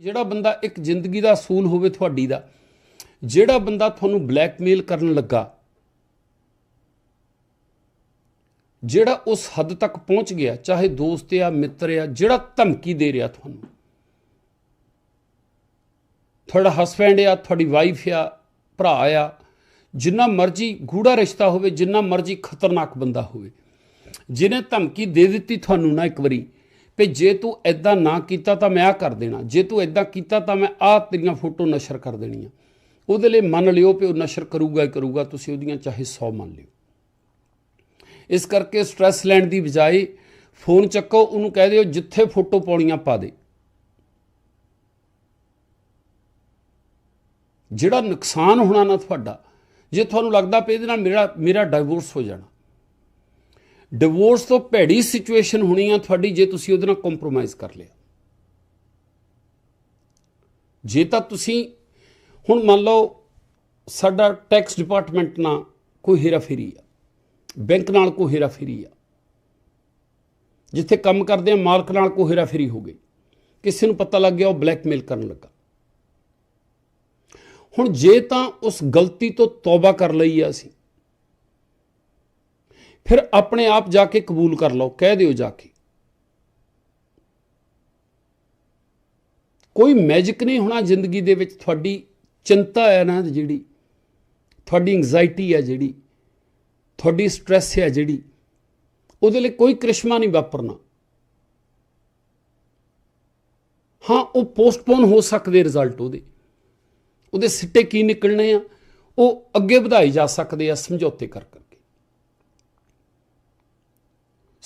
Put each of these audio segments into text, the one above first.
ਜਿਹੜਾ ਬੰਦਾ ਇੱਕ ਜ਼ਿੰਦਗੀ ਦਾ ਅਸੂਲ ਹੋਵੇ ਤੁਹਾਡੀ ਦਾ, ਜਿਹੜਾ ਬੰਦਾ ਤੁਹਾਨੂੰ ਬਲੈਕਮੇਲ ਕਰਨ ਲੱਗਾ, ਜਿਹੜਾ ਉਸ ਹੱਦ ਤੱਕ ਪਹੁੰਚ ਗਿਆ, ਚਾਹੇ ਦੋਸਤ ਆ, ਮਿੱਤਰ ਆ, ਜਿਹੜਾ ਧਮਕੀ ਦੇ ਰਿਹਾ ਤੁਹਾਨੂੰ। ਤੁਹਾਡਾ ਹਸਬੈਂਡ ਆ, ਤੁਹਾਡੀ ਵਾਈਫ ਆ, ਭਰਾ ਆ, ਜਿੰਨਾ ਮਰਜ਼ੀ ਗੂੜਾ ਰਿਸ਼ਤਾ ਹੋਵੇ, ਜਿੰਨਾ ਮਰਜ਼ੀ ਖਤਰਨਾਕ ਬੰਦਾ ਹੋਵੇ, ਜਿਹਨੇ ਧਮਕੀ ਦੇ ਦਿੱਤੀ ਤੁਹਾਨੂੰ ਨਾ ਇੱਕ ਵਾਰੀ ਵੀ ਜੇ ਤੂੰ ਐਦਾਂ ਨਾ ਕੀਤਾ ਤਾਂ ਮੈਂ ਆ ਕਰ ਦੇਣਾ। ਜੇ ਤੂੰ ਐਦਾਂ ਕੀਤਾ ਤਾਂ ਮੈਂ ਆ ਤੇਰੀਆਂ ਫੋਟੋ ਨਸ਼ਰ ਕਰ ਦੇਣੀਆਂ। ਉਹਦੇ ਲਈ ਮੰਨ ਲਿਓ ਕਿ ਉਹ ਨਸ਼ਰ ਕਰੂਗਾ ਹੀ ਕਰੂਗਾ, ਤੁਸੀਂ ਉਹਦੀਆਂ ਚਾਹੇ 100 ਮੰਨ ਲਿਓ। ਇਸ ਕਰਕੇ ਸਟ੍ਰੈਸ ਲੈਣ ਦੀ ਬਜਾਏ ਫੋਨ ਚੱਕੋ, ਉਹਨੂੰ ਕਹਿ ਦਿਓ ਜਿੱਥੇ ਫੋਟੋ ਪਾਉਣੀਆਂ ਪਾ ਦੇ। ਜਿਹੜਾ ਨੁਕਸਾਨ ਹੋਣਾ ਨਾ ਤੁਹਾਡਾ, ਜੇ ਤੁਹਾਨੂੰ ਲੱਗਦਾ ਪਈ ਇਹਦੇ ਨਾਲ ਮੇਰਾ ਮੇਰਾ ਡਿਵੋਰਸ ਹੋ ਜਾਣਾ ਡਿਵੋਰਸ ਤੋਂ ਭੈੜੀ ਸਿਚੁਏਸ਼ਨ ਹੋਣੀ ਆ ਤੁਹਾਡੀ ਜੇ ਤੁਸੀਂ ਉਹਦੇ ਨਾਲ ਕੰਪਰੋਮਾਈਜ਼ ਕਰ ਲਿਆ। ਜੇ ਤਾਂ ਤੁਸੀਂ, ਹੁਣ ਮੰਨ ਲਓ ਸਾਡਾ ਟੈਕਸ ਡਿਪਾਰਟਮੈਂਟ ਨਾਲ ਕੋਈ ਹੇਰਾਫੇਰੀ ਆ ਬੈਂਕ ਨਾਲ ਕੋਈ ਹੇਰਾਫੇਰੀ ਆ, ਜਿੱਥੇ ਕੰਮ ਕਰਦੇ ਆ, ਮਾਲਕ ਨਾਲ ਕੋਈ ਹੇਰਾਫੇਰੀ ਹੋ ਗਈ, ਕਿਸੇ ਨੂੰ ਪਤਾ ਲੱਗ ਗਿਆ ਉਹ ਬਲੈਕਮੇਲ ਕਰਨ ਲੱਗਾ। ਹੁਣ ਜੇ ਤਾਂ ਉਸ ਗਲਤੀ ਤੋਂ ਤੌਬਾ ਕਰ ਲਈ ਆ ਅਸੀਂ ਫਿਰ ਆਪਣੇ ਆਪ ਜਾ ਕੇ ਕਬੂਲ ਕਰ ਲਓ, ਕਹਿ ਦਿਓ ਜਾ ਕੇ। ਕੋਈ ਮੈਜਿਕ ਨਹੀਂ ਹੋਣਾ ਜ਼ਿੰਦਗੀ ਦੇ ਵਿੱਚ, ਤੁਹਾਡੀ ਚਿੰਤਾ ਹੈ ਨਾ ਜਿਹੜੀ, ਤੁਹਾਡੀ ਐਂਗਜ਼ਾਇਟੀ ਹੈ ਜਿਹੜੀ, ਤੁਹਾਡੀ ਸਟ੍ਰੈਸ ਹੈ ਜਿਹੜੀ, ਉਹਦੇ ਲਈ ਕੋਈ ਕ੍ਰਿਸ਼ਮਾ ਨਹੀਂ ਵਾਪਰਨਾ। ਹਾਂ, ਉਹ ਪੋਸਟਪੋਨ ਹੋ ਸਕਦੇ ਰਿਜ਼ਲਟ ਉਹਦੇ। ਉਹਦੇ ਸਿੱਟੇ ਕੀ ਨਿਕਲਣੇ ਆ? ਉਹ ਅੱਗੇ ਵਧਾਈ ਜਾ ਸਕਦੇ ਆ, ਸਮਝੌਤੇ ਕਰਕੇ।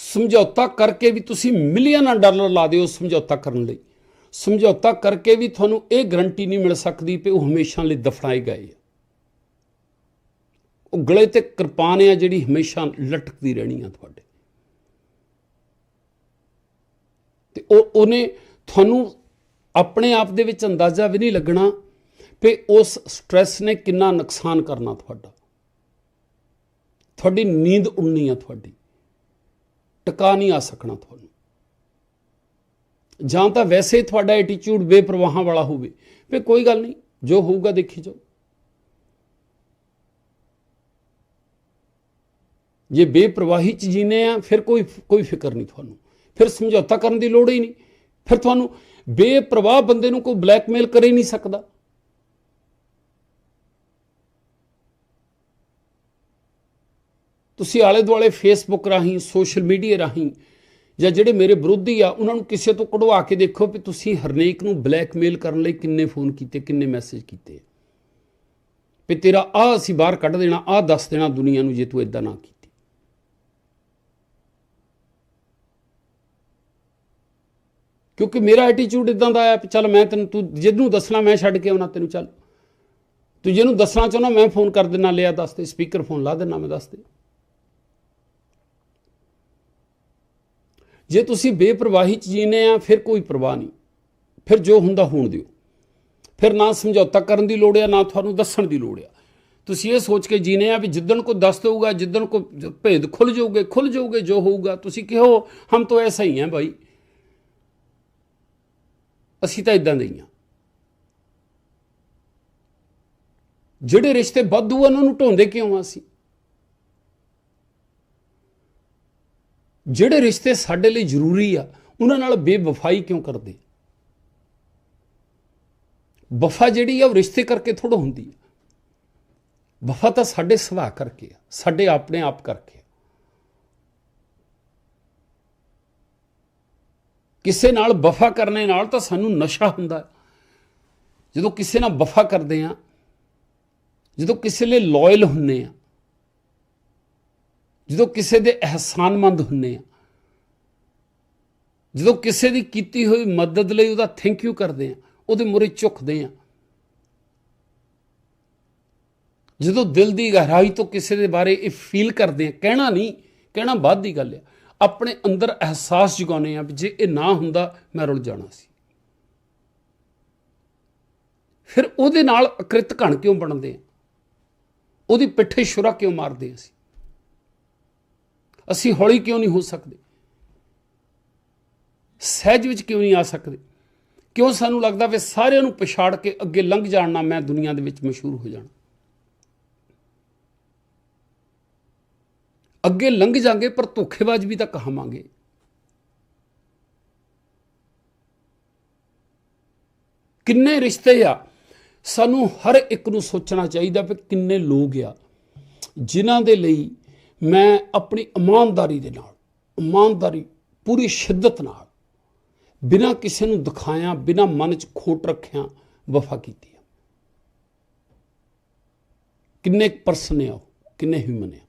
ਸਮਝੌਤਾ ਕਰਕੇ ਵੀ ਤੁਸੀਂ ਮਿਲੀਅਨਾਂ ਡਾਲਰ ਲਾ ਦਿਓ ਸਮਝੌਤਾ ਕਰਨ ਲਈ। ਸਮਝੌਤਾ ਕਰਕੇ ਵੀ ਤੁਹਾਨੂੰ ਇਹ ਗਰੰਟੀ ਨਹੀਂ ਮਿਲ ਸਕਦੀ ਕਿ ਉਹ ਹਮੇਸ਼ਾ ਲਈ ਦਫਨਾਏ ਗਏ ਆ। ਉਹ ਗਲੇ ਤੇ ਕਿਰਪਾਨ ਆ ਜਿਹੜੀ ਹਮੇਸ਼ਾ ਲਟਕਦੀ ਰਹਿਣੀ ਆ ਤੁਹਾਡੇ। ਤੇ ਉਹ ਉਹਨੇ ਤੁਹਾਨੂੰ ਆਪਣੇ ਆਪ ਦੇ ਵਿੱਚ ਅੰਦਾਜ਼ਾ ਵੀ ਨਹੀਂ ਲੱਗਣਾ ਕਿ ਉਸ ਸਟ੍ਰੈਸ ਨੇ ਕਿੰਨਾ ਨੁਕਸਾਨ ਕਰਨਾ ਤੁਹਾਡਾ। ਤੁਹਾਡੀ ਨੀਂਦ ਉੜਨੀ ਆ ਤੁਹਾਡੀ। ਟਿਕਾ ਨਹੀਂ ਆ ਸਕਣਾ ਤੁਹਾਨੂੰ। ਜਾਂ ਤਾਂ ਵੈਸੇ ਤੁਹਾਡਾ ਐਟੀਟਿਊਡ ਬੇਪਰਵਾਹਾਂ ਵਾਲਾ ਹੋਵੇ। ਵੀ ਕੋਈ ਗੱਲ ਨਹੀਂ, ਜੋ ਹੋਊਗਾ ਦੇਖੀ ਜਾਓ। ਜੇ ਬੇਪਰਵਾਹੀ ਚ ਜੀਨੇ ਆ, ਫਿਰ ਕੋਈ ਕੋਈ ਫਿਕਰ ਨਹੀਂ ਤੁਹਾਨੂੰ। ਫਿਰ ਸਮਝੌਤਾ ਕਰਨ ਦੀ ਲੋੜ ਹੀ ਨਹੀਂ। ਫਿਰ ਤੁਹਾਨੂੰ ਬੇਪਰਵਾਹ ਬੰਦੇ ਨੂੰ ਕੋਈ ਬਲੈਕਮੇਲ ਕਰ ਹੀ ਨਹੀਂ ਸਕਦਾ। ਤੁਸੀਂ ਆਲੇ ਦੁਆਲੇ ਫੇਸਬੁੱਕ ਰਾਹੀਂ ਸੋਸ਼ਲ ਮੀਡੀਆ ਰਾਹੀਂ ਜਾਂ ਜਿਹੜੇ ਮੇਰੇ ਵਿਰੋਧੀ ਆ, ਉਹਨਾਂ ਨੂੰ ਕਿਸੇ ਤੋਂ ਕਢਵਾ ਕੇ ਦੇਖੋ ਵੀ ਤੁਸੀਂ ਹਰਨੇਕ ਨੂੰ ਬਲੈਕਮੇਲ ਕਰਨ ਲਈ ਕਿੰਨੇ ਫੋਨ ਕੀਤੇ, ਕਿੰਨੇ ਮੈਸੇਜ ਕੀਤੇ। ਵੀ ਤੇਰਾ ਆ ਅਸੀਂ ਬਾਹਰ ਕੱਢ ਦੇਣਾ ਆ ਦੱਸ ਦੇਣਾ ਦੁਨੀਆ ਨੂੰ ਜੇ ਤੂੰ ਇਦਾਂ ਨਾ ਕੀਤੀ। ਕਿਉਂਕਿ ਮੇਰਾ ਐਟੀਟਿਊਡ ਇਦਾਂ ਦਾ ਆ ਚੱਲ ਮੈਂ ਤੈਨੂੰ, ਤੂੰ ਜਿਹਨੂੰ ਦੱਸਣਾ ਮੈਂ ਛੱਡ ਕੇ ਆਉਣਾ ਤੈਨੂੰ, ਚੱਲ। ਤੂੰ ਜਿਹਨੂੰ ਦੱਸਣਾ ਚਾਹੁੰਦਾ ਮੈਂ ਫੋਨ ਕਰ ਦੇਣਾ ਲਿਆ ਦੱਸ ਦੇ ਸਪੀਕਰ ਫੋਨ ਲਾ ਦੇਣਾ ਮੈਂ ਦੱਸ ਦੇ। ਜੇ ਤੁਸੀਂ ਬੇਪਰਵਾਹੀ ਚ ਜੀਨੇ ਆ, ਫਿਰ ਕੋਈ ਪਰਵਾਹ ਨਹੀਂ। ਫਿਰ ਜੋ ਹੁੰਦਾ ਹੋਣ ਦਿਓ। ਫਿਰ ਨਾ ਸਮਝੌਤਾ ਕਰਨ ਦੀ ਲੋੜ ਆ, ਨਾ ਤੁਹਾਨੂੰ ਦੱਸਣ ਦੀ ਲੋੜ ਆ। ਤੁਸੀਂ ਇਹ ਸੋਚ ਕੇ ਜੀਨੇ ਆ ਵੀ ਜਿੱਦਣ ਕੋ ਦੱਸ ਦਊਗਾ, ਜਿੱਦਣ ਕੋ ਭੇਦ ਖੁੱਲ ਜਾਊਗੇ ਖੁੱਲ ਜਾਊਗੇ, ਜੋ ਹੋਊਗਾ, ਤੁਸੀਂ ਕਿਹੋ, ਹਮ ਤਾਂ ਐਸਾ ਹੀ ਆ ਭਾਈ ਅਸੀਂ ਤਾਂ ਇਦਾਂ ਦੇ ਹੀ ਆ। ਜਿਹੜੇ ਰਿਸ਼ਤੇ ਵਾਧੂ ਆ, ਉਹਨਾਂ ਨੂੰ ਢੋਂਦੇ ਕਿਉਂ ਆ ਅਸੀਂ? ਜਿਹੜੇ ਰਿਸ਼ਤੇ ਸਾਡੇ ਲਈ ਜ਼ਰੂਰੀ ਆ, ਉਹਨਾਂ ਨਾਲ ਬੇਵਫਾਈ ਕਿਉਂ ਕਰਦੇ? ਵਫਾ ਜਿਹੜੀ ਆ, ਉਹ ਰਿਸ਼ਤੇ ਕਰਕੇ ਥੋੜਾ ਹੁੰਦੀ ਆ। ਵਫਾ ਤਾਂ ਸਾਡੇ ਸੁਭਾਅ ਕਰਕੇ ਆ, ਸਾਡੇ ਆਪਣੇ ਆਪ ਕਰਕੇ ਆ। ਕਿਸੇ ਨਾਲ ਵਫਾ ਕਰਨੇ ਨਾਲ ਤਾਂ ਸਾਨੂੰ ਨਸ਼ਾ ਹੁੰਦਾ ਜਦੋਂ ਕਿਸੇ ਨਾਲ ਵਫਾ ਕਰਦੇ ਆ, ਜਦੋਂ ਕਿਸੇ ਲਈ ਲਾਇਲ ਹੁੰਨੇ ਆ ਜਦੋਂ ਕਿਸੇ ਦੇ ਅਹਿਸਾਨਮੰਦ ਹੁੰਨੇ ਆ, ਜਦੋਂ ਕਿਸੇ ਦੀ ਕੀਤੀ ਹੋਈ ਮਦਦ ਲਈ ਉਹਦਾ ਥੈਂਕ ਯੂ ਕਰਦੇ ਆ, ਉਹਦੇ ਮੂਰੇ ਝੁਕਦੇ ਆ। ਜਦੋਂ ਦਿਲ ਦੀ ਗਹਿਰਾਈ ਤੋਂ ਕਿਸੇ ਦੇ ਬਾਰੇ ਇਹ ਫੀਲ ਕਰਦੇ ਆ, ਕਹਿਣਾ ਨਹੀਂ, ਕਹਿਣਾ ਬਾਅਦ ਦੀ ਗੱਲ ਆ, ਆਪਣੇ ਅੰਦਰ ਅਹਿਸਾਸ ਜਗਾਉਨੇ ਆ ਵੀ ਜੇ ਇਹ ਨਾ ਹੁੰਦਾ, ਮੈਂ ਰੁੱਲ ਜਾਣਾ ਸੀ। ਫਿਰ ਉਹਦੇ ਨਾਲ ਅਕ੍ਰਿਤ ਘਣ ਕਿਉਂ ਬਣਦੇ ਆ? ਉਹਦੀ ਪਿੱਠੇ ਸ਼ੁਰਾ ਕਿਉਂ ਮਾਰਦੇ ਅਸੀਂ? ਅਸੀਂ ਹੌਲੀ ਕਿਉਂ ਨਹੀਂ ਹੋ ਸਕਦੇ? ਸਹਿਜ ਵਿੱਚ ਕਿਉਂ ਨਹੀਂ ਆ ਸਕਦੇ? ਕਿਉਂ ਸਾਨੂੰ ਲੱਗਦਾ ਵੀ ਸਾਰਿਆਂ ਨੂੰ ਪਛਾੜ ਕੇ ਅੱਗੇ ਲੰਘ ਜਾਣਾ ਮੈਂ ਦੁਨੀਆ ਦੇ ਵਿੱਚ ਮਸ਼ਹੂਰ ਹੋ ਜਾਣਾ? ਅੱਗੇ ਲੰਘ ਜਾਾਂਗੇ, ਪਰ ਧੋਖੇਬਾਜ਼ ਵੀ ਤਾਂ ਕਹਾਵਾਂਗੇ। ਕਿੰਨੇ ਰਿਸ਼ਤੇ ਆ, ਸਾਨੂੰ ਹਰ ਇੱਕ ਨੂੰ ਸੋਚਣਾ ਚਾਹੀਦਾ ਵੀ ਕਿੰਨੇ ਲੋਕ ਆ, ਜਿਨ੍ਹਾਂ ਦੇ ਲਈ ਮੈਂ ਆਪਣੀ ਇਮਾਨਦਾਰੀ ਦੇ ਨਾਲ, ਇਮਾਨਦਾਰੀ ਪੂਰੀ ਸ਼ਿੱਦਤ ਨਾਲ ਬਿਨਾਂ ਕਿਸੇ ਨੂੰ ਦਿਖਾਇਆ, ਬਿਨਾਂ ਮਨ 'ਚ ਖੋਟ ਰੱਖਿਆ ਵਫਾ ਕੀਤੀ ਆ। ਕਿੰਨੇ ਪਰਸਨ ਆ ਕਿੰਨੇ ਹਿਊਮਨ ਆ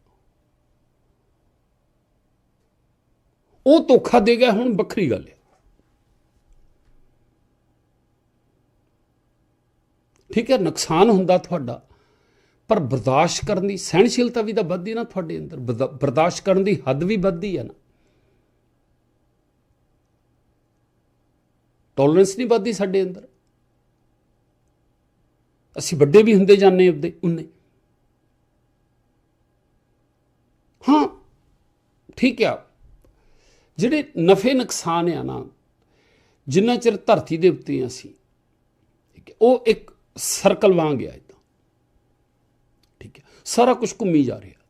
ਉਹ। ਧੋਖਾ ਦੇ ਗਿਆ, ਹੁਣ ਵੱਖਰੀ ਗੱਲ ਹੈ ਠੀਕ ਹੈ, ਨੁਕਸਾਨ ਹੁੰਦਾ ਤੁਹਾਡਾ। ਪਰ ਬਰਦਾਸ਼ਤ ਕਰਨ ਦੀ ਸਹਿਣਸ਼ੀਲਤਾ ਵੀ ਤਾਂ ਵੱਧਦੀ ਨਾ ਤੁਹਾਡੇ ਅੰਦਰ। ਬਰਦਾਸ਼ਤ ਕਰਨ ਦੀ ਹੱਦ ਵੀ ਵੱਧਦੀ ਹੈ ਨਾ। ਟੋਲਰੈਂਸ ਨਹੀਂ ਵੱਧਦੀ ਸਾਡੇ ਅੰਦਰ। ਅਸੀਂ ਵੱਡੇ ਵੀ ਹੁੰਦੇ ਜਾਂਦੇ ਉਹਦੇ ਉਹਨੇ ਹਾਂ, ਠੀਕ ਆ। ਜਿਹੜੇ ਨਫੇ ਨੁਕਸਾਨ ਆ ਨਾ, ਜਿੰਨਾ ਚਿਰ ਧਰਤੀ ਦੇ ਉੱਤੇ ਅਸੀਂ, ਠੀਕ ਹੈ, ਉਹ ਇੱਕ ਸਰਕਲ ਵਾਂਗ ਗਿਆ ਸਾਰਾ ਕੁਝ ਘੁੰਮੀ ਜਾ ਰਿਹਾ।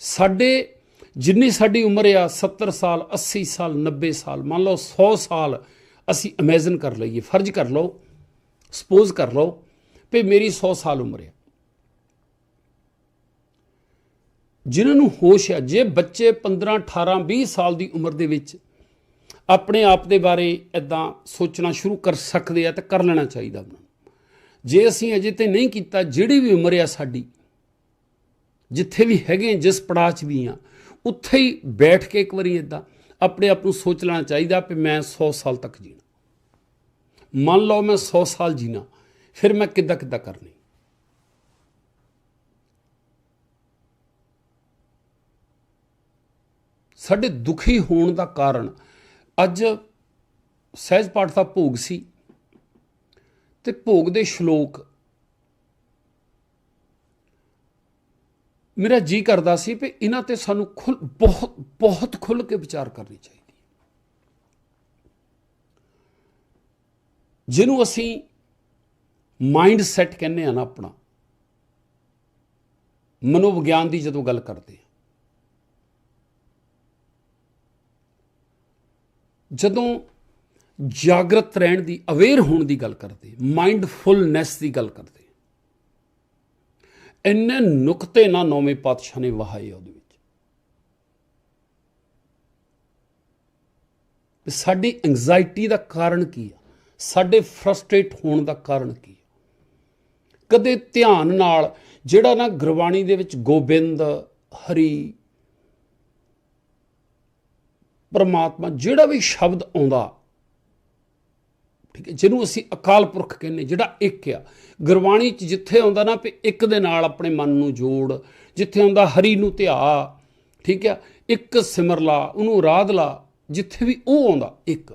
ਸਾਡੇ, ਜਿੰਨੀ ਸਾਡੀ ਉਮਰ ਆ 70 ਸਾਲ 80 ਸਾਲ 90 ਸਾਲ, ਮੰਨ ਲਓ 100 ਸਾਲ ਅਸੀਂ ਇਮੇਜਿਨ ਕਰ ਲਈਏ, ਫਰਜ਼ ਕਰ ਲਓ ਸਪੋਜ਼ ਕਰ ਲਓ ਵੀ ਮੇਰੀ 100 ਸਾਲ ਉਮਰ ਹੈ ਜਿਨ੍ਹਾਂ ਨੂੰ ਹੋਸ਼ ਹੈ ਜੇ ਬੱਚੇ 15 18 20 ਸਾਲ ਦੀ ਉਮਰ ਦੇ ਵਿੱਚ ਆਪਣੇ ਆਪ ਦੇ ਬਾਰੇ ਇਦਾਂ ਸੋਚਣਾ ਸ਼ੁਰੂ ਕਰ ਸਕਦੇ ਆ ਤਾਂ ਕਰ ਲੈਣਾ ਚਾਹੀਦਾ ਉਹਨਾਂ ਨੂੰ ਜੇ ਅਸੀਂ ਅਜੇ ਤੇ ਨਹੀਂ ਕੀਤਾ, ਜਿਹੜੀ ਵੀ ਉਮਰ ਆ ਸਾਡੀ, ਜਿੱਥੇ ਵੀ ਹੈਗੇ ਜਿਸ ਪੜਾਅ 'ਚ ਵੀ ਆ, ਉੱਥੇ ਹੀ ਬੈਠ ਕੇ ਇੱਕ ਵਾਰੀ ਇਦਾਂ ਆਪਣੇ ਆਪ ਨੂੰ ਸੋਚ ਲੈਣਾ ਚਾਹੀਦਾ ਕਿ ਮੈਂ 100 ਸਾਲ ਤੱਕ ਜੀਣਾ। ਮੰਨ ਲਓ ਮੈਂ 100 ਸਾਲ ਜੀਣਾ, ਫਿਰ ਮੈਂ ਕਿੱਦਾਂ ਕਿੱਦਾਂ ਕਰਨੀ? ਸਾਡੇ ਦੁਖੀ ਹੋਣ ਦਾ ਕਾਰਨ ਅੱਜ ਸਹਿਜ ਪਾਠ ਦਾ ਭੋਗ ਸੀ। ਤੇ ਭੋਗ ਦੇ ਸ਼ਲੋਕ। ਮੇਰਾ ਜੀ ਕਰਦਾ ਸੀ ਕਿ ਇਹਨਾਂ ਤੇ ਸਾਨੂੰ ਖੁੱਲ, ਬਹੁਤ ਬਹੁਤ ਖੁੱਲ ਕੇ ਵਿਚਾਰ ਕਰਨੀ ਚਾਹੀਦੀ ਹੈ। ਜਿਹਨੂੰ ਅਸੀਂ ਮਾਈਂਡ ਸੈਟ ਕਹਿੰਦੇ ਆ ਨਾ ਆਪਣਾ, ਮਨੋਵਿਗਿਆਨ ਦੀ ਜਦੋਂ ਗੱਲ ਕਰਦੇ ਆ ਜਦੋਂ ਜਾਗਰਤ ਰਹਿਣ ਦੀ, ਅਵੇਅਰ ਹੋਣ ਦੀ ਗੱਲ ਕਰਦੇ ਮਾਈਂਡਫੁਲਨੈਸ ਦੀ ਗੱਲ ਕਰਦੇ। ਇੰਨੇ ਨੁਕਤੇ ਨਾ ਨੌਵੇਂ ਪਾਤਸ਼ਾਹ ਨੇ ਵਹਾਏ ਉਹਦੇ ਵਿੱਚ। ਸਾਡੀ ਐਂਜ਼ਾਇਟੀ ਦਾ ਕਾਰਨ ਕੀ ਆ? ਸਾਡੇ ਫਰਸਟ੍ਰੇਟ ਹੋਣ ਦਾ ਕਾਰਨ ਕੀ ਆ? ਕਦੇ ਧਿਆਨ ਨਾਲ ਜਿਹੜਾ ਨਾ ਗੁਰਬਾਣੀ ਦੇ ਵਿੱਚ ਗੋਬਿੰਦ, ਹਰੀ, ਪਰਮਾਤਮਾ, ਜਿਹੜਾ ਵੀ ਸ਼ਬਦ ਆਉਂਦਾ ਠੀਕ ਹੈ, ਜਿਹਨੂੰ ਅਸੀਂ ਅਕਾਲ ਪੁਰਖ ਕਹਿੰਦੇ ਜਿਹੜਾ ਇੱਕ ਆ। ਗੁਰਬਾਣੀ ਚ ਜਿੱਥੇ ਆਉਂਦਾ ਨਾ ਵੀ ਇੱਕ ਦੇ ਨਾਲ ਆਪਣੇ ਮਨ ਨੂੰ ਜੋੜ, ਜਿੱਥੇ ਆਉਂਦਾ ਹਰੀ ਨੂੰ ਧਿਆ, ਠੀਕ ਹੈ, ਇੱਕ ਸਿਮਰ ਲਾ ਉਹਨੂੰ ਰਾਧ ਲਾ ਜਿੱਥੇ ਵੀ ਉਹ ਆਉਂਦਾ, ਇੱਕ।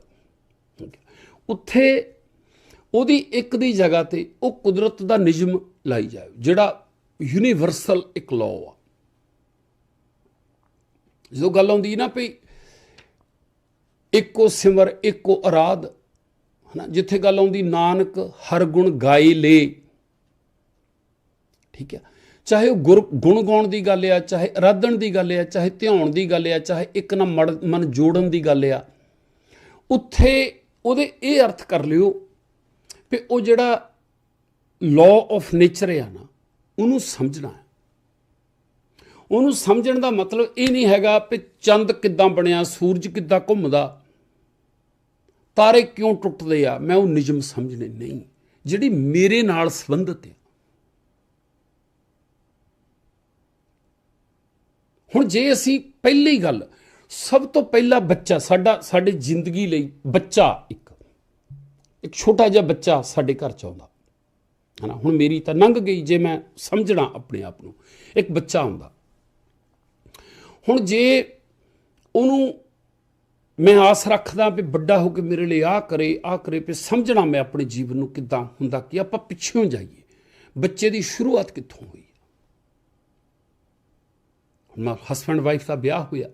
ਉੱਥੇ ਉਹਦੀ ਇੱਕ ਦੀ ਜਗ੍ਹਾ ਤੇ ਉਹ ਕੁਦਰਤ ਦਾ ਨਿਯਮ ਲਾਈ ਜਾਵੇ ਜਿਹੜਾ ਯੂਨੀਵਰਸਲ ਇੱਕ ਲਾਅ ਆ। ਜੋ ਗੱਲ ਆਉਂਦੀ ਨਾ ਵੀ ਇੱਕੋ ਸਿਮਰ, ਇੱਕੋ ਅਰਾਧ ਹਨਾ, ਜਿੱਥੇ ਗੱਲ ਆਉਂਦੀ, ਨਾਨਕ ਹਰ ਗੁਣ ਗਾਈ ਲੇ। ਠੀਕ ਹੈ ਚਾਹੇ ਉਹ ਗੁਰ ਗੁਣ ਗਾਉਣ ਦੀ ਗੱਲ ਆ, ਚਾਹੇ ਅਰਾਧਣ ਦੀ ਗੱਲ ਆ, ਚਾਹੇ ਧਿਆਉਣ ਦੀ ਗੱਲ ਆ, ਚਾਹੇ ਇੱਕ ਨਾ ਮਨ ਜੋੜਨ ਦੀ ਗੱਲ ਆ, ਉੱਥੇ ਉਹਦੇ ਇਹ ਅਰਥ ਕਰ ਲਿਓ ਕਿ ਉਹ ਜਿਹੜਾ ਲਾਅ ਆਫ ਨੇਚਰ ਆ ਨਾ, ਉਹਨੂੰ ਸਮਝਣਾ ਹੈ। ਉਹਨੂੰ ਸਮਝਣ ਦਾ ਮਤਲਬ ਇਹ ਨਹੀਂ ਹੈਗਾ ਕਿ ਚੰਦ ਕਿੱਦਾਂ ਬਣਿਆ, ਸੂਰਜ ਕਿੱਦਾਂ ਘੁੰਮਦਾ। ਤਾਰੇ ਕਿਉਂ ਟੁੱਟਦੇ ਆ? ਮੈਂ ਉਹ ਨਿਯਮ ਸਮਝਣੇ ਨਹੀਂ। ਜਿਹੜੀ ਮੇਰੇ ਨਾਲ ਸੰਬੰਧਿਤ ਹੈ ਹੁਣ ਜੇ ਅਸੀਂ ਪਹਿਲੀ ਗੱਲ, ਸਭ ਤੋਂ ਪਹਿਲਾ ਬੱਚਾ ਸਾਡਾ, ਸਾਡੀ ਜ਼ਿੰਦਗੀ ਲਈ ਬੱਚਾ ਇੱਕ। ਇੱਕ ਛੋਟਾ ਜਿਹਾ ਬੱਚਾ ਸਾਡੇ ਘਰ ਚ ਆਉਂਦਾ। ਹਨਾ, ਹੁਣ ਮੇਰੀ ਤਾਂ ਲੰਘ ਗਈ ਜੇ ਮੈਂ ਸਮਝਣਾ ਆਪਣੇ ਆਪ ਨੂੰ। ਇੱਕ ਬੱਚਾ ਆਉਂਦਾ। ਹੁਣ ਜੇ ਉਹਨੂੰ ਮੈਂ ਆਸ ਰੱਖਦਾ ਵੀ ਵੱਡਾ ਹੋ ਕੇ ਮੇਰੇ ਲਈ ਆ ਕਰੇ ਆ ਕਰੇ ਵੀ ਸਮਝਣਾ ਮੈਂ ਆਪਣੇ ਜੀਵਨ ਨੂੰ ਕਿੱਦਾਂ ਹੁੰਦਾ ਕਿ ਆਪਾਂ ਪਿੱਛੋਂ ਜਾਈਏ। ਬੱਚੇ ਦੀ ਸ਼ੁਰੂਆਤ ਕਿੱਥੋਂ ਹੋਈ? ਮੈਂ ਹਸਬੰਡ ਵਾਈਫ ਦਾ ਵਿਆਹ ਹੋਇਆ।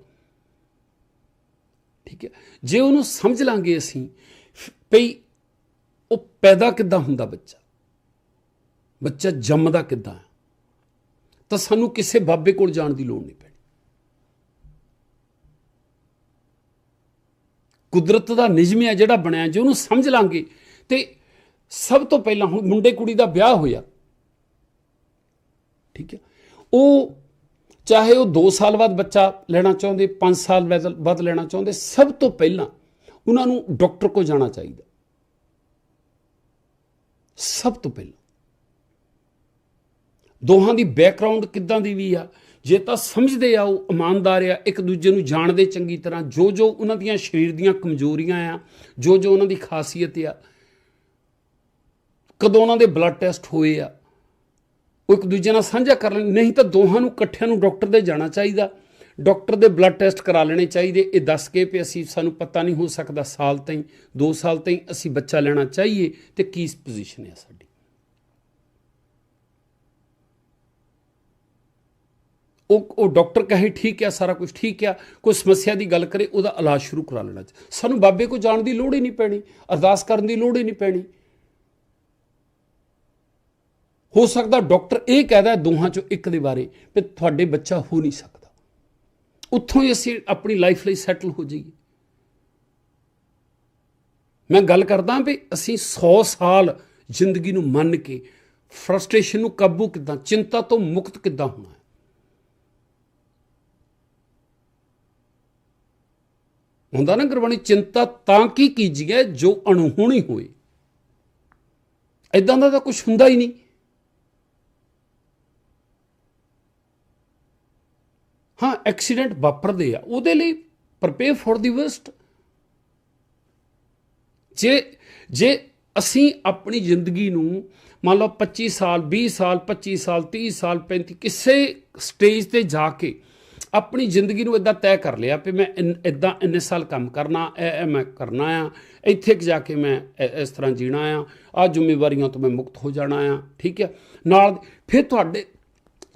ਠੀਕ ਹੈ? ਜੇ ਉਹਨੂੰ ਸਮਝ ਲਾਂਗੇ ਅਸੀਂ, ਭਈ ਉਹ ਪੈਦਾ ਕਿੱਦਾਂ ਹੁੰਦਾ ਬੱਚਾ? ਬੱਚਾ ਜੰਮਦਾ ਕਿੱਦਾਂ? ਹੈ ਤਾਂ ਸਾਨੂੰ ਕਿਸੇ ਬਾਬੇ ਕੋਲ ਜਾਣ ਦੀ ਲੋੜ ਨਹੀਂ ਪੈਣੀ। ਕੁਦਰਤ ਦਾ ਨਿਯਮ ਹੈ ਜਿਹੜਾ ਬਣਿਆ, ਜੇ ਉਹਨੂੰ ਸਮਝ ਲਾਂਗੇ, ਤੇ ਸਭ ਤੋਂ ਪਹਿਲਾਂ ਹੁਣ ਮੁੰਡੇ ਕੁੜੀ ਦਾ ਵਿਆਹ ਹੋਇਆ। ਠੀਕ ਹੈ? ਉਹ ਚਾਹੇ ਉਹ 2 ਸਾਲ ਬਾਅਦ ਬੱਚਾ ਲੈਣਾ ਚਾਹੁੰਦੇ 5 ਸਾਲ ਬਾਅਦ ਲੈਣਾ ਚਾਹੁੰਦੇ, ਸਭ ਤੋਂ ਪਹਿਲਾਂ ਉਹਨਾਂ ਨੂੰ ਡਾਕਟਰ ਕੋਲ ਜਾਣਾ ਚਾਹੀਦਾ। ਸਭ ਤੋਂ ਪਹਿਲਾਂ। ਦੋਹਾਂ ਦੀ ਬੈਕਗ੍ਰਾਉਂਡ ਕਿੱਦਾਂ ਦੀ ਵੀ ਆ ਜੇ ਤਾਂ ਸਮਝਦੇ ਆ ਉਹ ਇਮਾਨਦਾਰ ਆ, ਇੱਕ ਦੂਜੇ ਨੂੰ ਜਾਣਦੇ ਚੰਗੀ ਤਰ੍ਹਾਂ, ਜੋ ਜੋ ਉਹਨਾਂ ਦੀਆਂ ਸਰੀਰ ਦੀਆਂ ਕਮਜ਼ੋਰੀਆਂ ਆ, ਜੋ ਜੋ ਉਹਨਾਂ ਦੀ ਖਾਸੀਅਤ ਆ, ਕਦੋਂ ਉਹਨਾਂ ਦੇ ਬਲੱਡ ਟੈਸਟ ਹੋਏ ਆ, ਉਹ ਇੱਕ ਦੂਜੇ ਨਾਲ ਸਾਂਝਾ ਕਰ ਲੈਣ, ਨਹੀਂ ਤਾਂ ਦੋਹਾਂ ਨੂੰ ਇਕੱਠਿਆਂ ਨੂੰ ਡਾਕਟਰ ਦੇ ਜਾਣਾ ਚਾਹੀਦਾ। ਡਾਕਟਰ ਦੇ ਬਲੱਡ ਟੈਸਟ ਕਰਾ ਲੈਣੇ ਚਾਹੀਦੇ। ਇਹ ਦੱਸ ਕੇ ਵੀ ਅਸੀਂ, ਸਾਨੂੰ ਪਤਾ ਨਹੀਂ ਹੋ ਸਕਦਾ ਸਾਲ ਤਾਈਂ 2 ਸਾਲ ਤਾਈਂ ਅਸੀਂ ਬੱਚਾ ਲੈਣਾ ਚਾਹੀਏ ਤੇ ਕੀ ਪੋਜੀਸ਼ਨ ਹੈ ਸਾਡੀ। ਉਹ ਉਹ ਡਾਕਟਰ ਕਹੇ ਠੀਕ ਹੈ ਸਾਰਾ ਕੁਝ ਠੀਕ ਹੈ ਕੋਈ ਸਮੱਸਿਆ ਦੀ ਗੱਲ ਕਰੇ, ਉਹਦਾ ਇਲਾਜ ਸ਼ੁਰੂ ਕਰਾ ਲੈਣਾ ਸਾਨੂੰ ਬਾਬੇ ਕੋ ਜਾਣ ਦੀ ਲੋੜ ਹੀ ਨਹੀਂ ਪੈਣੀ, ਅਰਦਾਸ ਕਰਨ ਦੀ ਲੋੜ ਹੀ ਨਹੀਂ ਪੈਣੀ। ਹੋ ਸਕਦਾ ਡਾਕਟਰ ਇਹ ਕਹਦਾ ਦੋਹਾਂ ਚੋਂ ਇੱਕ ਦੇ ਬਾਰੇ ਕਿ ਤੁਹਾਡੇ ਬੱਚਾ ਹੋ ਨਹੀਂ ਸਕਦਾ। ਉੱਥੋਂ ਹੀ ਅਸੀਂ ਆਪਣੀ ਲਾਈਫ ਲਈ ਸੈਟਲ ਹੋ ਜਾਈਏ। ਮੈਂ ਗੱਲ ਕਰਦਾ ਵੀ ਅਸੀਂ 100 ਸਾਲ ਜ਼ਿੰਦਗੀ ਨੂੰ ਮੰਨ ਕੇ ਫਰਸਟ੍ਰੇਸ਼ਨ ਨੂੰ ਕਾਬੂ ਕਿਦਾਂ, ਚਿੰਤਾ ਤੋਂ ਮੁਕਤ ਕਿਦਾਂ ਹੋਣਾ ਹੁੰਦਾ ਨਾ ਗੁਰਬਾਣੀ, ਚਿੰਤਾ ਤਾਂ ਕੀ ਕੀਜੀਏ ਜੋ ਅਣਹੋਣੀ ਹੋਏ। ਇਦਾਂ ਦਾ ਤਾਂ ਕੁਝ ਹੁੰਦਾ ਹੀ ਨਹੀਂ। ਹਾਂ, ਐਕਸੀਡੈਂਟ ਵਾਪਰਦੇ ਆ। ਉਹਦੇ ਲਈ ਪ੍ਰਪੇਅਰ ਫॉर ਦੀ ਵਰਸਟ ਜੇ ਜੇ ਅਸੀਂ ਆਪਣੀ ਜ਼ਿੰਦਗੀ ਨੂੰ ਮੰਨ ਲਓ 25 ਸਾਲ 20 ਸਾਲ 25 ਸਾਲ 30 ਸਾਲ 35 ਕਿਸੇ ਸਟੇਜ ਤੇ ਜਾ ਕੇ ਆਪਣੀ ਜ਼ਿੰਦਗੀ ਨੂੰ ਇਦਾਂ ਤੈਅ ਕਰ ਲਿਆ ਕਿ ਮੈਂ ਇਦਾਂ ਇੰਨੇ ਸਾਲ ਕੰਮ ਕਰਨਾ ਇਹ ਮੈਂ ਕਰਨਾ ਆ। ਇੱਥੇ ਜਾ ਕੇ ਮੈਂ ਇਸ ਤਰ੍ਹਾਂ ਜੀਣਾ ਆ। ਆ ਜ਼ਿੰਮੇਵਾਰੀਆਂ ਤੋਂ ਮੈਂ ਮੁਕਤ ਹੋ ਜਾਣਾ ਆ, ਠੀਕ ਹੈ ਨਾਲ ਫਿਰ ਤੁਹਾਡੇ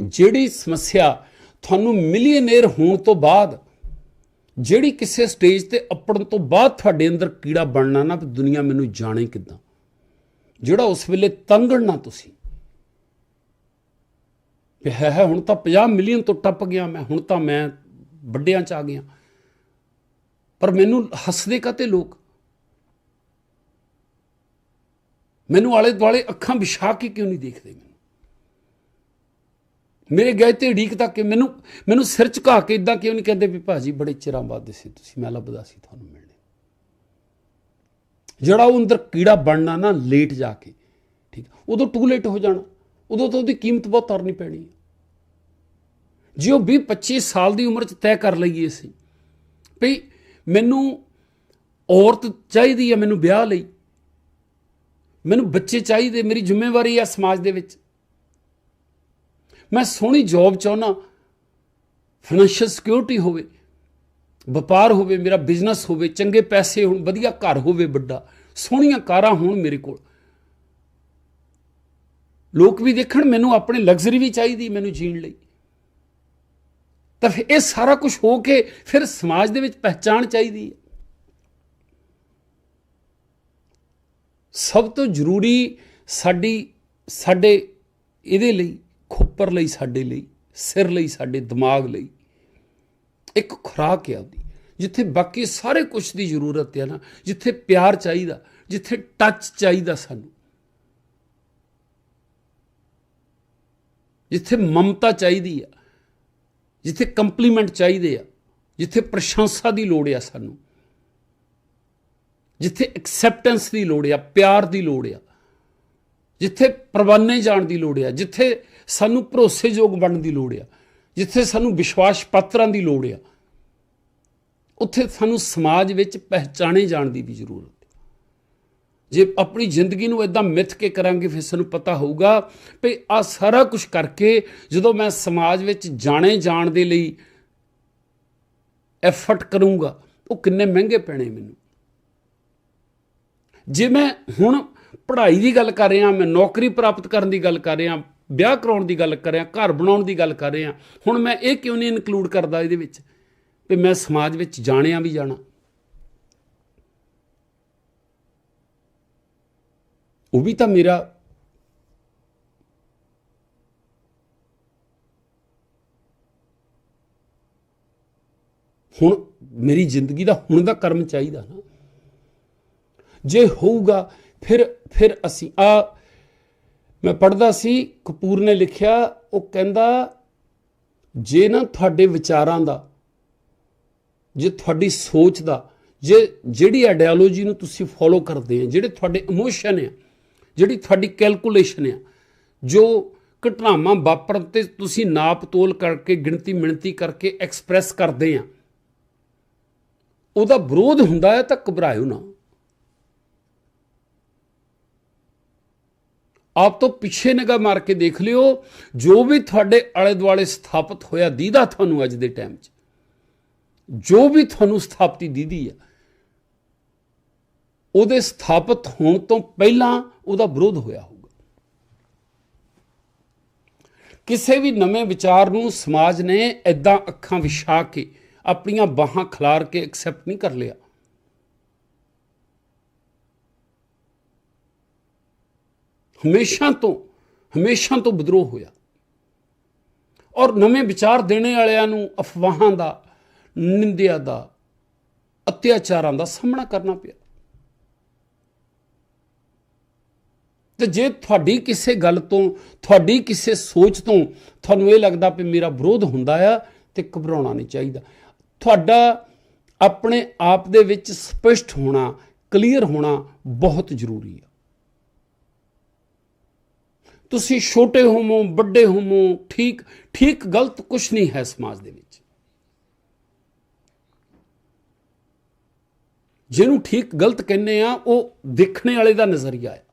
ਜਿਹੜੀ ਸਮੱਸਿਆ ਤੁਹਾਨੂੰ ਮਿਲੀਅਨੇਅਰ ਹੋਣ ਤੋਂ ਬਾਅਦ, ਜਿਹੜੀ ਕਿਸੇ ਸਟੇਜ ਤੇ ਅੱਪੜਨ ਤੋਂ ਬਾਅਦ ਤੁਹਾਡੇ ਅੰਦਰ ਕੀੜਾ ਬਣਨਾ ਨਾ, ਵੀ ਦੁਨੀਆ ਮੈਨੂੰ ਜਾਣੇ ਕਿਦਾਂ? ਜਿਹੜਾ ਉਸ ਵੇਲੇ ਤੰਗੜਨਾ ਤੁਸੀਂ। ਵੀ ਹੈ ਹੈ, ਹੁਣ ਤਾਂ 50 ਮਿਲੀਅਨ ਤੋਂ ਟੱਪ ਗਿਆ ਮੈਂ, ਹੁਣ ਤਾਂ ਮੈਂ ਵੱਡਿਆਂ ਚ ਆ ਗਿਆ। ਪਰ ਮੈਨੂੰ ਹੱਸਦੇ ਕਾਤੇ ਲੋਕ? ਮੈਨੂੰ ਆਲੇ ਦੁਆਲੇ ਅੱਖਾਂ ਵਿਛਾ ਕੇ ਕਿਉਂ ਨਹੀਂ ਦੇਖਦੇ ਮੈਨੂੰ? ਮੇਰੇ ਗਏ ਤੇ ਢੀਕ ਤੱਕ ਮੈਨੂੰ ਮੈਨੂੰ ਸਿਰ ਝੁਕਾ ਕੇ ਇਦਾਂ ਕਿਉਂ ਨਹੀਂ ਕਹਿੰਦੇ ਵੀ ਭਾਜੀ ਬੜੇ ਚਿਰਾਂ ਬਾਅਦ ਸੀ ਤੁਸੀਂ, ਮੈਂ ਲੱਭਦਾ ਸੀ ਤੁਹਾਨੂੰ ਮਿਲਣੇ। ਜਿਹੜਾ ਉਹ ਅੰਦਰ ਕੀੜਾ ਬਣਨਾ ਨਾ, ਲੇਟ ਜਾ ਕੇ, ਠੀਕ, ਉਦੋਂ ਟੂ ਲੇਟ ਹੋ ਜਾਣਾ। ਉਦੋਂ ਤਾਂ ਉਹਦੀ ਕੀਮਤ ਬਹੁਤ ਤਰਨੀ ਪੈਣੀ ਹੈ। ਜੇ ਉਹ 20 25 ਸਾਲ ਦੀ ਉਮਰ ਚ ਤੈਅ ਕਰ ਲਈਏ ਸੀ ਭਈ ਮੈਨੂੰ ਔਰਤ ਚਾਹੀਦੀ ਹੈ ਮੈਨੂੰ ਵਿਆਹ ਲਈ, ਮੈਨੂੰ ਬੱਚੇ ਚਾਹੀਦੇ, ਮੇਰੀ ਜ਼ਿੰਮੇਵਾਰੀ ਹੈ ਸਮਾਜ ਦੇ ਵਿੱਚ। ਮੈਂ ਸੋਹਣੀ ਜੌਬ ਚਾਹਨਾ ਫਾਈਨੈਂਸ਼ੀਅਲ ਸਿਕਿਉਰਿਟੀ ਹੋਵੇ, ਵਪਾਰ ਹੋਵੇ, ਮੇਰਾ ਬਿਜ਼ਨਸ ਹੋਵੇ, ਚੰਗੇ ਪੈਸੇ ਹੋਣ, ਵਧੀਆ ਘਰ ਹੋਵੇ ਵੱਡਾ, ਸੋਹਣੀਆਂ ਕਾਰਾਂ ਹੋਣ ਮੇਰੇ ਕੋਲ। ਲੋਕ ਵੀ ਦੇਖਣ, ਮੈਨੂੰ ਆਪਣੇ ਲਗਜ਼ਰੀ ਵੀ ਚਾਹੀਦੀ, ਮੈਨੂੰ ਜੀਣ ਲਈ। ਤਾਂ ਫਿਰ ਇਹ ਸਾਰਾ ਕੁਝ ਹੋ ਕੇ ਫਿਰ ਸਮਾਜ ਦੇ ਵਿੱਚ ਪਹਿਚਾਣ ਚਾਹੀਦੀ ਹੈ। ਸਭ ਤੋਂ ਜ਼ਰੂਰੀ ਸਾਡੀ, ਸਾਡੇ ਇਹਦੇ ਲਈ, ਖੋਪਰ ਲਈ ਸਾਡੇ ਲਈ, ਸਿਰ ਲਈ ਸਾਡੇ, ਦਿਮਾਗ ਲਈ ਇੱਕ ਖੁਰਾਕ ਹੈ ਉਹਦੀ ਜਿੱਥੇ ਬਾਕੀ ਸਾਰੇ ਕੁਝ ਦੀ ਜ਼ਰੂਰਤ ਹੈ ਨਾ, ਜਿੱਥੇ ਪਿਆਰ ਚਾਹੀਦਾ, ਜਿੱਥੇ ਟੱਚ ਚਾਹੀਦਾ ਸਾਨੂੰ। ਜਿੱਥੇ ਮਮਤਾ ਚਾਹੀਦੀ ਆ ਜਿੱਥੇ ਕੰਪਲੀਮੈਂਟ ਚਾਹੀਦੇ ਆ, ਜਿੱਥੇ ਪ੍ਰਸ਼ੰਸਾ ਦੀ ਲੋੜ ਆ ਸਾਨੂੰ, ਜਿੱਥੇ ਐਕਸੈਪਟੈਂਸ ਦੀ ਲੋੜ ਆ, ਪਿਆਰ ਦੀ ਲੋੜ ਆ, ਜਿੱਥੇ ਪਰਵਾਨੇ ਜਾਣ ਦੀ ਲੋੜ ਆ, ਜਿੱਥੇ ਸਾਨੂੰ ਭਰੋਸੇਯੋਗ ਬਣਨ ਦੀ ਲੋੜ ਆ, ਜਿੱਥੇ ਸਾਨੂੰ ਵਿਸ਼ਵਾਸ ਪਾਤਰਾਂ ਦੀ ਲੋੜ ਆ, ਉੱਥੇ ਸਾਨੂੰ ਸਮਾਜ ਵਿੱਚ ਪਹਿਚਾਣੇ ਜਾਣ ਦੀ ਵੀ ਜ਼ਰੂਰਤ ਹੈ ਜੇ ਆਪਣੀ ਜ਼ਿੰਦਗੀ ਨੂੰ ਇਦਾਂ ਮਿੱਥ ਕੇ ਕਰਾਂਗੇ, ਫਿਰ ਸਾਨੂੰ ਪਤਾ ਹੋਊਗਾ ਵੀ ਆ ਸਾਰਾ ਕੁਝ ਕਰਕੇ ਜਦੋਂ ਮੈਂ ਸਮਾਜ ਵਿੱਚ ਜਾਣੇ ਜਾਣ ਦੇ ਲਈ ਐਫਰਟ ਕਰੂੰਗਾ, ਉਹ ਕਿੰਨੇ ਮਹਿੰਗੇ ਪੈਣੇ ਮੈਨੂੰ। ਜੇ ਮੈਂ ਹੁਣ ਪੜ੍ਹਾਈ ਦੀ ਗੱਲ ਕਰ ਰਿਹਾ, ਮੈਂ ਨੌਕਰੀ ਪ੍ਰਾਪਤ ਕਰਨ ਦੀ ਗੱਲ ਕਰ ਰਿਹਾ, ਵਿਆਹ ਕਰਾਉਣ ਦੀ ਗੱਲ ਕਰ ਰਿਹਾ, ਘਰ ਬਣਾਉਣ ਦੀ ਗੱਲ ਕਰ ਰਿਹਾ, ਹੁਣ ਮੈਂ ਇਹ ਕਿਉਂ ਨਹੀਂ ਇਨਕਲੂਡ ਕਰਦਾ ਇਹਦੇ ਵਿੱਚ? ਵੀ ਮੈਂ ਸਮਾਜ ਵਿੱਚ ਜਾਣਿਆ ਵੀ ਜਾਣਾ। ਉਹ ਵੀ ਤਾਂ ਮੇਰਾ ਹੁਣ ਮੇਰੀ ਜ਼ਿੰਦਗੀ ਦਾ ਹੁਣ ਦਾ ਕਰਮ ਚਾਹੀਦਾ ਨਾ। ਜੇ ਹੋਊਗਾ, ਫਿਰ ਫਿਰ ਅਸੀਂ, ਆ ਮੈਂ ਪੜਦਾ ਸੀ, ਕਪੂਰ ਨੇ ਲਿਖਿਆ, ਉਹ ਕਹਿੰਦਾ, ਜੇ ਨਾ ਤੁਹਾਡੇ ਵਿਚਾਰਾਂ ਦਾ, ਜੇ ਤੁਹਾਡੀ ਸੋਚ ਦਾ, ਜੇ ਜਿਹੜੀ ਆਈਡੀਓਲੋਜੀ ਨੂੰ ਤੁਸੀਂ ਫੋਲੋ ਕਰਦੇ ਆ, ਜਿਹੜੇ ਤੁਹਾਡੇ ਇਮੋਸ਼ਨ ਆ ਜਿਹੜੀ ਤੁਹਾਡੀ ਕੈਲਕੂਲੇਸ਼ਨ ਆ, ਜੋ ਘਟਨਾਵਾਂ ਵਾਪਰਨ ਤੇ ਤੁਸੀਂ ਨਾਪ ਤੋਲ ਕਰਕੇ, ਗਿਣਤੀ ਮਿਣਤੀ ਕਰਕੇ ਐਕਸਪ੍ਰੈਸ ਕਰਦੇ ਆ, ਉਹਦਾ ਵਿਰੋਧ ਹੁੰਦਾ ਹੈ ਤਾਂ ਘਬਰਾਇਓ ਨਾ। ਆਪ ਤੋਂ ਪਿੱਛੇ ਨਿਗਾਹ ਮਾਰ ਕੇ ਦੇਖ ਲਿਓ, ਜੋ ਵੀ ਤੁਹਾਡੇ ਆਲੇ ਦੁਆਲੇ ਸਥਾਪਿਤ ਹੋਇਆ ਦੀਦਾ ਤੁਹਾਨੂੰ ਅੱਜ ਦੇ ਟਾਈਮ 'ਚ। ਜੋ ਵੀ ਤੁਹਾਨੂੰ ਸਥਾਪਤੀ ਦੀਦੀ ਆ ਉਹਦੇ ਸਥਾਪਿਤ ਹੋਣ ਤੋਂ ਪਹਿਲਾਂ ਉਹਦਾ ਵਿਰੋਧ ਹੋਇਆ ਹੋਊਗਾ। ਕਿਸੇ ਵੀ ਨਵੇਂ ਵਿਚਾਰ ਨੂੰ ਸਮਾਜ ਨੇ ਐਦਾਂ ਅੱਖਾਂ ਵਿਛਾ ਕੇ, ਆਪਣੀਆਂ ਬਾਹਾਂ ਖਿਲਾਰ ਕੇ ਐਕਸੈਪਟ ਨਹੀਂ ਕਰ ਲਿਆ। ਹਮੇਸ਼ਾ ਤੋਂ ਹਮੇਸ਼ਾ ਤੋਂ ਵਿਦਰੋਹ ਹੋਇਆ। ਔਰ ਨਵੇਂ ਵਿਚਾਰ ਦੇਣੇ ਵਾਲਿਆਂ ਨੂੰ ਅਫਵਾਹਾਂ ਦਾ, ਨਿੰਦਿਆ ਦਾ, ਅਤਿਆਚਾਰਾਂ ਦਾ ਸਾਹਮਣਾ ਕਰਨਾ ਪਿਆ। ਤੇ ਜੇ ਤੁਹਾਡੀ ਕਿਸੇ ਗੱਲ ਤੋਂ, ਤੁਹਾਡੀ ਕਿਸੇ ਸੋਚ ਤੋਂ ਤੁਹਾਨੂੰ ਇਹ ਲੱਗਦਾ ਕਿ ਮੇਰਾ ਵਿਰੋਧ ਹੁੰਦਾ ਆ, ਤੇ ਘਬਰਾਉਣਾ ਨਹੀਂ ਚਾਹੀਦਾ। ਤੁਹਾਡਾ ਆਪਣੇ ਆਪ ਦੇ ਵਿੱਚ ਸਪਸ਼ਟ ਹੋਣਾ, ਕਲੀਅਰ ਹੋਣਾ ਬਹੁਤ ਜ਼ਰੂਰੀ ਆ। ਤੁਸੀਂ ਛੋਟੇ ਹੋਵੋ, ਵੱਡੇ ਹੋਵੋ, ਠੀਕ ਠੀਕ ਗਲਤ ਕੁਝ ਨਹੀਂ ਹੈ ਸਮਾਜ ਦੇ ਵਿੱਚ। ਜਿਹਨੂੰ ਠੀਕ ਗਲਤ ਕਹਿੰਦੇ ਆ, ਉਹ ਦੇਖਣੇ ਵਾਲੇ ਦਾ ਨਜ਼ਰੀਆ ਹੈ